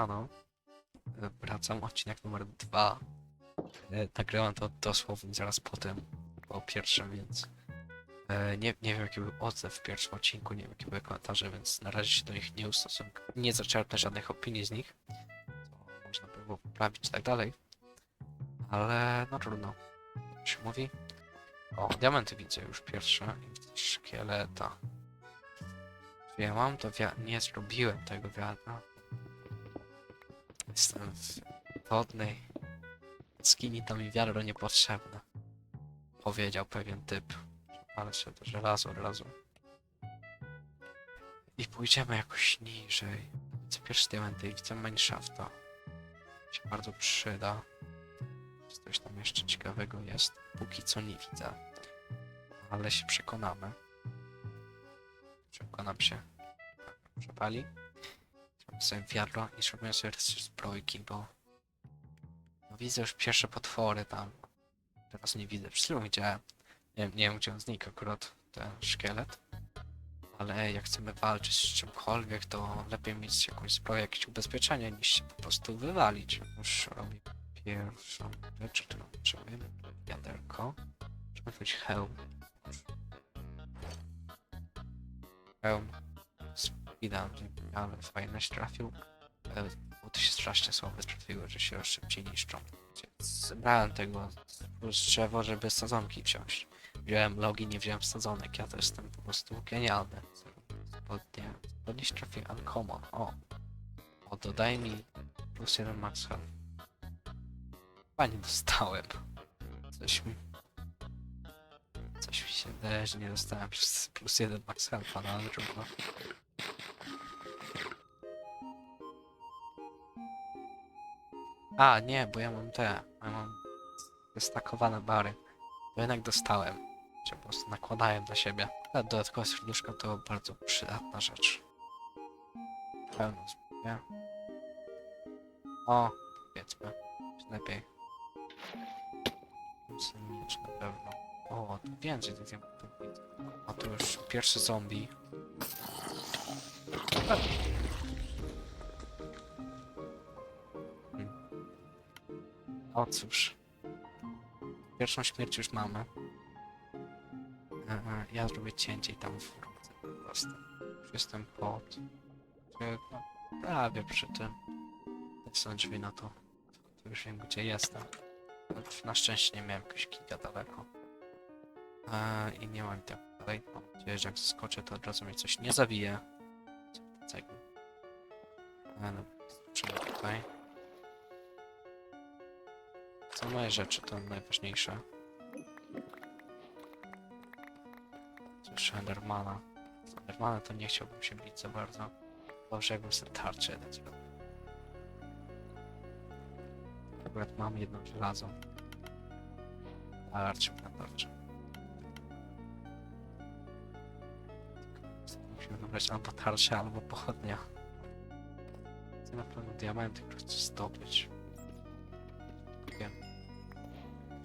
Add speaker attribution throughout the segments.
Speaker 1: Siemano. E, Wracam, odcinek numer dwa. E, Nagrałem to dosłownie zaraz potem, po pierwszym, więc e, nie, nie wiem jaki był odzew w pierwszym odcinku, nie wiem jakie były komentarze, więc na razie się do nich nie ustosunkuję. Nie zaczerpnę żadnych opinii z nich, co można by było poprawić i tak dalej. Ale no trudno. Jak się mówi? O, diamenty widzę już pierwsze. i Szkieleta. Czy ja mam to wia... Nie zrobiłem tego wiadra. Jestem w wodnej skini, to mi wiadro niepotrzebne. Powiedział pewien typ. Ale się to żelazo razu. I pójdziemy jakoś niżej. Widzę pierwsze diamenty i widzę Mineshafta. Się bardzo przyda. Czy coś tam jeszcze ciekawego jest? Póki co nie widzę. Ale się przekonamy. Przekonam się. Przepali. Sobie wiadro i zrobię sobie też zbrojki, bo no widzę już pierwsze potwory tam. Teraz nie widzę. Przed chwilą widziałem. Nie, nie wiem gdzie on znikł akurat ten szkielet. Ale jak chcemy walczyć z czymkolwiek, to lepiej mieć jakąś zbroję, jakieś ubezpieczenie, niż się po prostu wywalić. Już robię pierwszą rzecz, którą potrzebujemy. Wiaderko. Trzeba być hełm. Hełm. Speedam, ale fajnie się trafił. E, Bo to się strasznie słabe trafiły, że się szybciej niszczą. Zebrałem tego drzewo, żeby sadzonki wziąć. Wziąłem logi, nie wziąłem sadzonek. Ja to jestem po prostu genialny. Spodnie. Spodnie się trafi uncommon. O. O, dodaj mi plus jeden max health. Chyba dostałem. Coś mi... Coś mi się wydaje, że nie dostałem plus, plus jeden max health, ale trudno. A, nie, bo ja mam te. Ja mam wystakowane bary. To jednak dostałem. Czy po prostu nakładałem na siebie. A dodatkowa serduszka to bardzo przydatna rzecz. Pełno zbroję. O, powiedzmy. Lepiej. Miecz na pewno. O, więcej tych diamentów. A tu już pierwszy zombie. O cóż. Pierwszą śmierć już mamy. Ja zrobię cięcie i tam wrócę po prostu. Już jestem pod... no, Prawie przy tym. Te są drzwi na to. To już wiem gdzie jestem. Na szczęście nie miałem jakiegoś giga daleko. I nie mam tak dalej. Mam nadzieję, że jak skoczę to od razu mnie coś nie zawije. Co to cegły? E, no, tutaj. Co moje rzeczy to najważniejsze. Cóż, Endermana. Z Endermana to nie chciałbym się bić za bardzo. Dobrze jakbym sobie tarczę jeden zrobił. Akurat mam jedno żelazo. Tarczę na tarczę. Tylko Musimy wybrać albo tarczę, albo pochodnia. Chcę na pewno diamenty, które chcę zdobyć.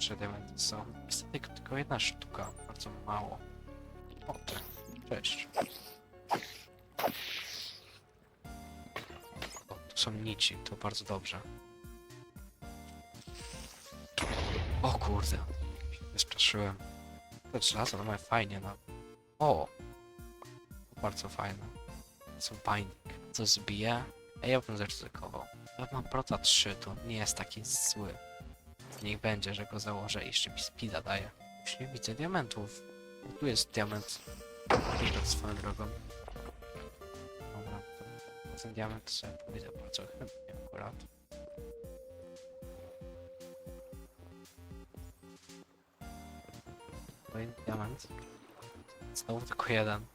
Speaker 1: Trzy diamenty są. Niestety tylko jedna sztuka, bardzo mało. O. Cześć. O, tu są nici, to bardzo dobrze. O kurde. Wystraszyłem. To żelazo, no fajnie, no. O! To bardzo fajne. Co binding. Co zbije? A ja bym zaryzykował. Ja mam prota 3, to nie jest taki zły. Niech będzie, że go założę i jeszcze mi speeda daje. Już nie widzę diamentów. Tu jest diament. Widać swoją drogą. Dobra, to ten diament sobie pójdę bardzo chętnie akurat. Kolejny diament. Znowu tylko jeden.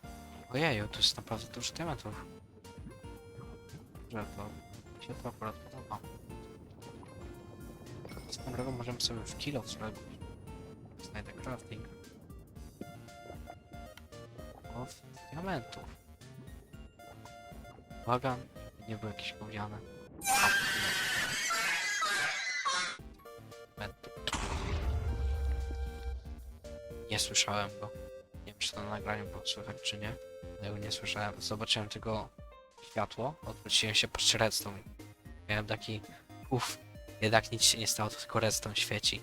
Speaker 1: Ojeju, tu jest naprawdę dużo diamentów. Że to mi się to akurat podoba. Swoją drogą możemy sobie w kilo zrobić. Znajdę crafting. Of diamentów. Uwaga, nie był jakiś gówniany. Nie słyszałem go. Nie wiem, czy to na nagraniu było słychać, czy nie. Ja go nie słyszałem. Zobaczyłem tylko światło, odwróciłem się, redstone. Miałem taki uff, jednak nic się nie stało, to tylko redstone świeci.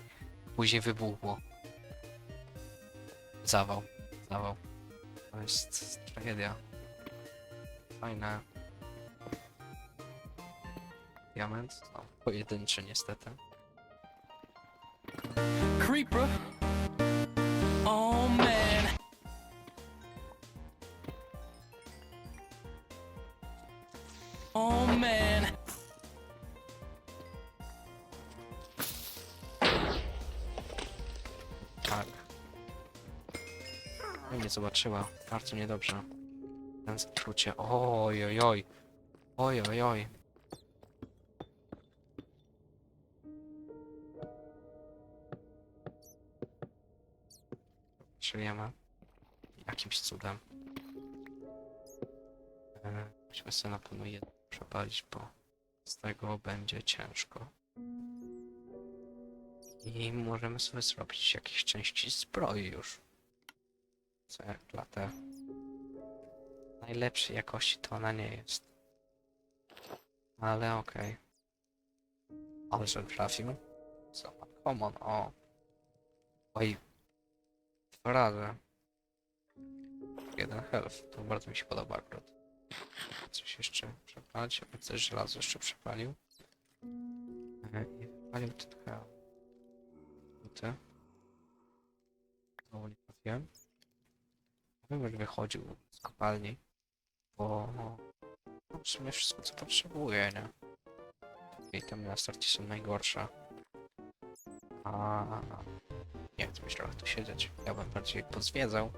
Speaker 1: Później wybuchło. Zawał, zawał. To jest tragedia. Fajne. Diament? No, pojedynczy niestety.
Speaker 2: Creeper. Oh man.
Speaker 1: No nie zobaczyła. Bardzo niedobrze. Ten zatrucie. Oj, oj. Żyjemy. Jakimś cudem. E, Musimy sobie na pewno jedno przepalić, bo z tego będzie ciężko. I możemy sobie zrobić jakieś części zbroi już. Co jak dla te najlepszej jakości to ona nie jest. Ale okej. Ale że trafił. Co? Common, o. Oj. Dwa razy. Jeden health. To bardzo mi się podoba akurat. Coś jeszcze przepalić. Ja coś żelazo jeszcze przepalił. E, I wypalił ten health. Buty. Znowu nie trafiłem. Już wychodził z kopalni, bo no, w sumie wszystko co potrzebuję, nie? I tam na starcie są najgorsze. A nie chcę trochę tu siedzieć. Ja bym bardziej pozwiedzał.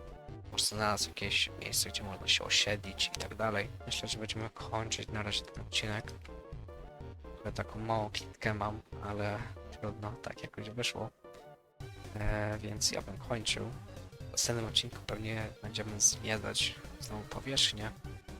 Speaker 1: Może znalazł jakieś miejsce, gdzie można się osiedlić i tak dalej. Myślę, że będziemy kończyć na razie ten odcinek. Trochę taką małą kitkę mam, ale trudno, tak jakoś wyszło. E, więc ja bym kończył. Następnym odcinku pewnie będziemy zwiedzać znowu powierzchnię.